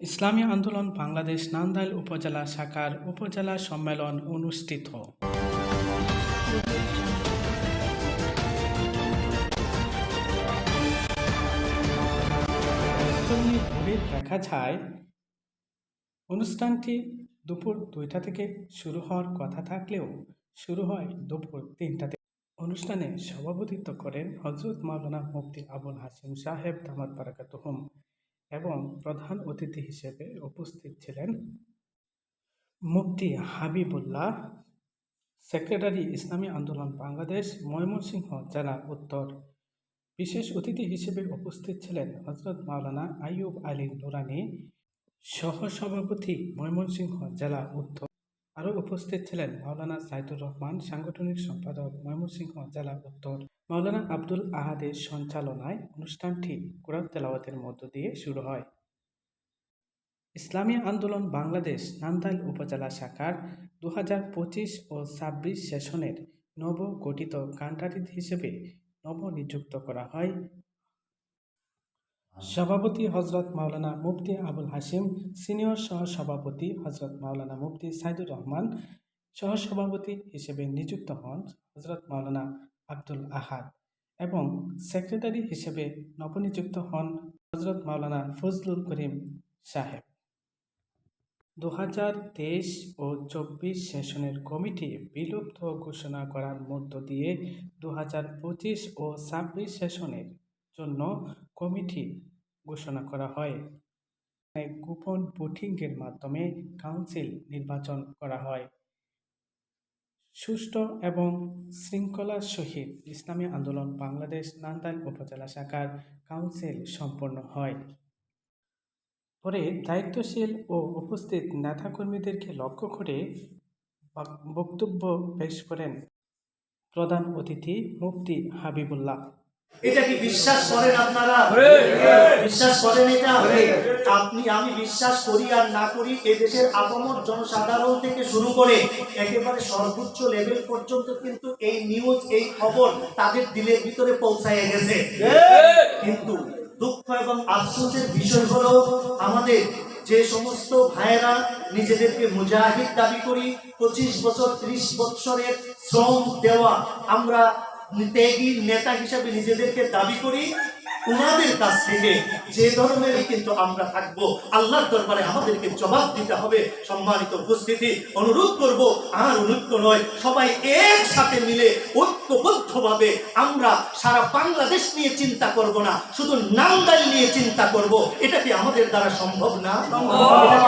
ইসলামী আন্দোলন বাংলাদেশ নান্দাইল উপজেলা শাখার উপজেলা সম্মেলন অনুষ্ঠিত। দেখা যায়, অনুষ্ঠানটি দুপুর দুইটা থেকে শুরু হওয়ার কথা থাকলেও শুরু হয় দুপুর তিনটা থেকে। অনুষ্ঠানে সভাপতিত্ব করেন হজরত মাওলানা মুফতি আবুল হাসিম সাহেব দামাত বারাকাতুহুম। প্রধান অতিথি হিসেবে উপস্থিত ছিলেন মুফতি হাবিবুল্লাহ, সেক্রেটারি ইসলামী আন্দোলন বাংলাদেশ, ময়মনসিংহ জেলা উত্তর। বিশেষ অতিথি হিসেবে উপস্থিত ছিলেন হজরত মাওলানা আইয়ুব আলী নুরানি, সহসভাপতি ময়মনসিংহ জেলা উত্তর। আরও উপস্থিত ছিলেন মাওলানা সাইদুর রহমান, সাংগঠনিক সম্পাদক ময়মনসিংহ জেলা উত্তর। মাওলানা আব্দুল আহাদের সঞ্চালনায় অনুষ্ঠানটি কোরআন তেলাওয়াতের মধ্য দিয়ে শুরু হয়। ইসলামী আন্দোলন বাংলাদেশ নান্দাইল উপজেলা শাখার দু পঁচিশ ও ছাব্বিশ সেশনের নবগঠিত কান্ডারি হিসেবে নবনিযুক্ত করা হয়। সভাপতি হজরত মাওলানা মুফতি আবুল হাসিম সিনিয়র সহসভাপতি হজরত মাওলানা মুফতি সাইদুর রহমান, সহসভাপতি হিসেবে নিযুক্ত হন হজরত মাওলানা আব্দুল আহাদ এবং সেক্রেটারি হিসেবে নবনিযুক্ত হন হজরত মাওলানা ফজলুল করিম সাহেব। দু হাজার তেইশ ও চব্বিশ সেশনের কমিটি বিলুপ্ত ঘোষণা করার মধ্য দিয়ে দু হাজার পঁচিশ ও ছাব্বিশ সেশনের জন্য কমিটি ঘোষণা করা হয়। গোপন ভোটিংয়ের মাধ্যমে কাউন্সিল নির্বাচন করা হয়। সুষ্ঠু এবং শৃঙ্খলার সহিত ইসলামী আন্দোলন বাংলাদেশ নান্দাইল উপজেলা শাখার কাউন্সিল সম্পন্ন হয়। পরে দায়িত্বশীল ও উপস্থিত নেতাকর্মীদেরকে লক্ষ্য করে বক্তব্য পেশ করেন প্রধান অতিথি মুফতি হাবিবুল্লাহ। এটা কি বিশ্বাস করেন আপনারা? বিশ্বাস করেন এটা? আপনি, আমি বিশ্বাস করি আর না করি এদেশের আপামর জনসাধারণ থেকে শুরু করে একেবারে সর্বোচ্চ লেভেল পর্যন্ত কিন্তু এই নিউজ এই খবর তাদের দিলের ভিতরে পৌঁছায় গেছে। আফসোসের বিষয় হলো আমাদের যে সমস্ত ভাইয়েরা নিজেদেরকে মুজাহিদ দাবি করি, পঁচিশ বছর, ত্রিশ বছরের শ্রম দেওয়া আমরা ত্যাগী নেতা হিসাবে নিজেদেরকে দাবি করি ওনাদের কাছ থেকে যে ধরনেরই কিন্তু আমরা থাকব, আল্লাহর দরবারে আমাদেরকে জবাব দিতে হবে। সম্মানিত উপস্থিতি, অনুরোধ করব, আর অনুরোধ নয়, সবাই একসাথে মিলে ঐক্যবদ্ধভাবে আমরা সারা বাংলাদেশ নিয়ে চিন্তা করব না শুধু নান্দাইল নিয়ে চিন্তা করব। এটা কি আমাদের দ্বারা সম্ভব না?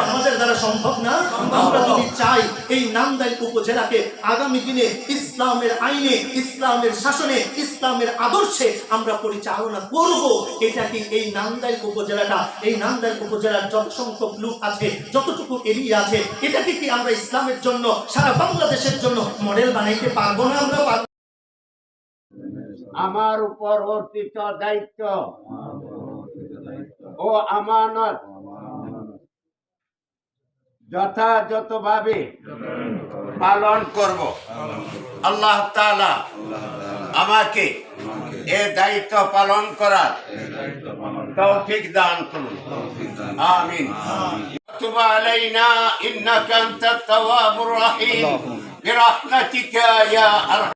আমাদের দ্বারা সম্ভব না? আমরা যদি চাই এই নান্দাইল উপজেলাকে আগামী দিনে ইসলামের আইনে ইসলামের শাসনে ইসলামের আদর্শে আমরা পরিচালনা করব এটা কি এই নান্দাইল উপজেলাটা এই নান্দাইল উপজেলার যত সংখ্যক লোক আছে যতটুকু এরিয়া আছে এটাকে কি আমরা ইসলামের জন্য সারা বাংলাদেশের জন্য মডেল বানাইতে পারব না আমরা? আমার উপর অর্পিত দায়িত্ব ও আমানত যথাযথভাবে পালন করব আল্লাহ তাআলা আমাকে এ দায়িত্ব পালন করার তৌফিক দান করুন আমিন تب علينا إنك أنت التواب الرحيم برحمتك يا أرحم